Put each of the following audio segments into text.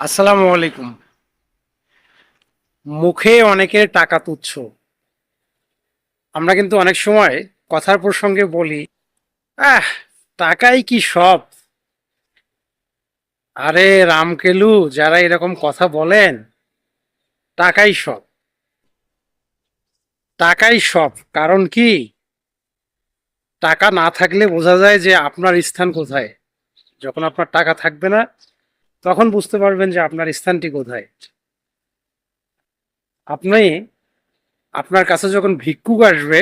আসসালামু আলাইকুম। মুখে অনেকের টাকা তুচ্ছ। আমরা কিন্তু অনেক সময় কথার প্রসঙ্গে বলি, আহ, টাকাই কি সব? আরে, রামকেলু, যারা এরকম কথা বলেন, টাকাই সব। টাকাই সব, কারণ কি? টাকা না থাকলে বোঝা যায় যে আপনার স্থান কোথায়। যখন আপনার টাকা থাকবে না তখন বুঝতে পারবেন যে আপনার স্থানটি কোথায়। আপনি, আপনার কাছে যখন ভিক্ষুক আসবে,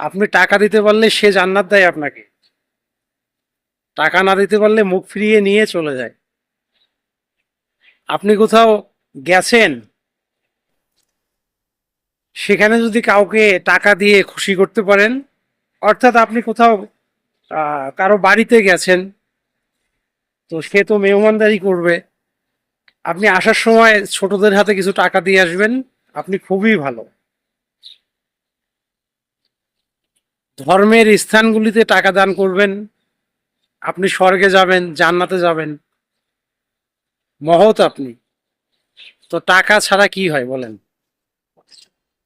আপনি টাকা দিতে পারলে সে জান্নাত দেয় আপনাকে। টাকা না দিতে পারলে মুখ ফিরিয়ে নিয়ে চলে যায়। আপনি কোথাও গেছেন, সেখানে যদি কাউকে টাকা দিয়ে খুশি করতে পারেন, অর্থাৎ আপনি কোথাও কারও বাড়িতে গেছেন তো সে তো মেহমানদারি করবে। আপনি আসার সময় ছোটদের হাতে কিছু টাকা দিয়ে আসবেন, আপনি খুবই ভালো। ধর্মের স্থানগুলিতে টাকা দান করবেন, আপনি স্বর্গে যাবেন, জান্নাতে যাবেন। মহৎ আপনি। তো টাকা ছাড়া কি হয় বলেন?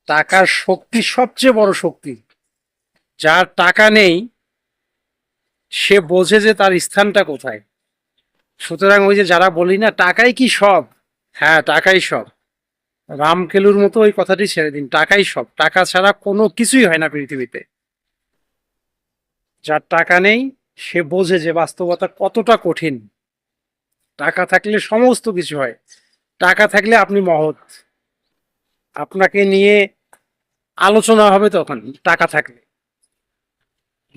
টাকার শক্তি সবচেয়ে বড় শক্তি। যার টাকা নেই, সে বোঝে যে তার স্থানটা কোথায়। সুতরাং ওই যে যারা বলি না, টাকাই কি সব? হ্যাঁ টাকাই সব। রামকেলুর মতো ওই কথাটি ছেড়ে দিন, টাকাই সব। টাকা ছাড়া কোনো কিছুই হয় না পৃথিবীতে। যার টাকা নেই, সে বোঝে যে বাস্তবতা কতটা কঠিন। টাকা থাকলে সমস্ত কিছু হয়। টাকা থাকলে আপনি মহৎ। আপনাকে নিয়ে আলোচনা হবে তখন, টাকা থাকলে।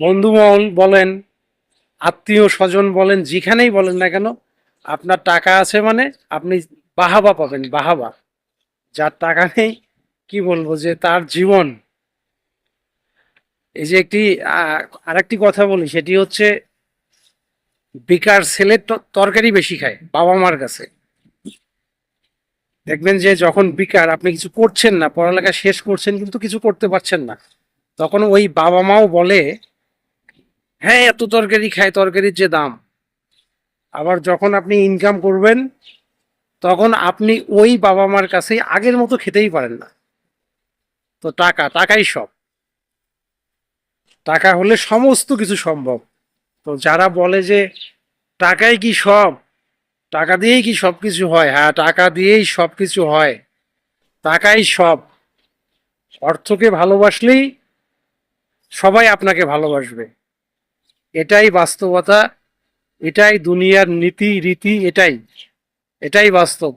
বন্ধু মহল বলেন আত্মীয় স্বজন বলেন, যেখানেই বলেন না কেন, আপনার টাকা আছে মানে আপনি বাহাবা পাবেন, বাহাবা। যার টাকা নেই, কি বলব যে তার জীবন। এই যে একটি আরেকটি কথা বলি, সেটি হচ্ছে, বেকার ছেলের তরকারি বেশি খায়, বাবা মার কাছে। দেখবেন যে যখন বেকার, আপনি কিছু করছেন না, পড়ালেখা শেষ করছেন, কিন্তু কিছু করতে পারছেন না। তখন ওই বাবা মাও বলে হ্যাঁ এত তরকারি খায় তরকারির যে দাম। আবার যখন আপনি ইনকাম করবেন, তখন আপনি ওই বাবা মার কাছে আগের মতো খেতেই পারেন না। তো টাকা, টাকাই সব। টাকা হলে সমস্ত কিছু সম্ভব। তো যারা বলে যে টাকাই কি সব, টাকা দিয়েই কি সব কিছু হয়? হ্যাঁ টাকা দিয়েই সব কিছু হয়। টাকাই সব। অর্থকে ভালোবাসলেই সবাই আপনাকে ভালোবাসবে। এটাই বাস্তবতা এটাই দুনিয়ার নীতি রীতি এটাই এটাই বাস্তব।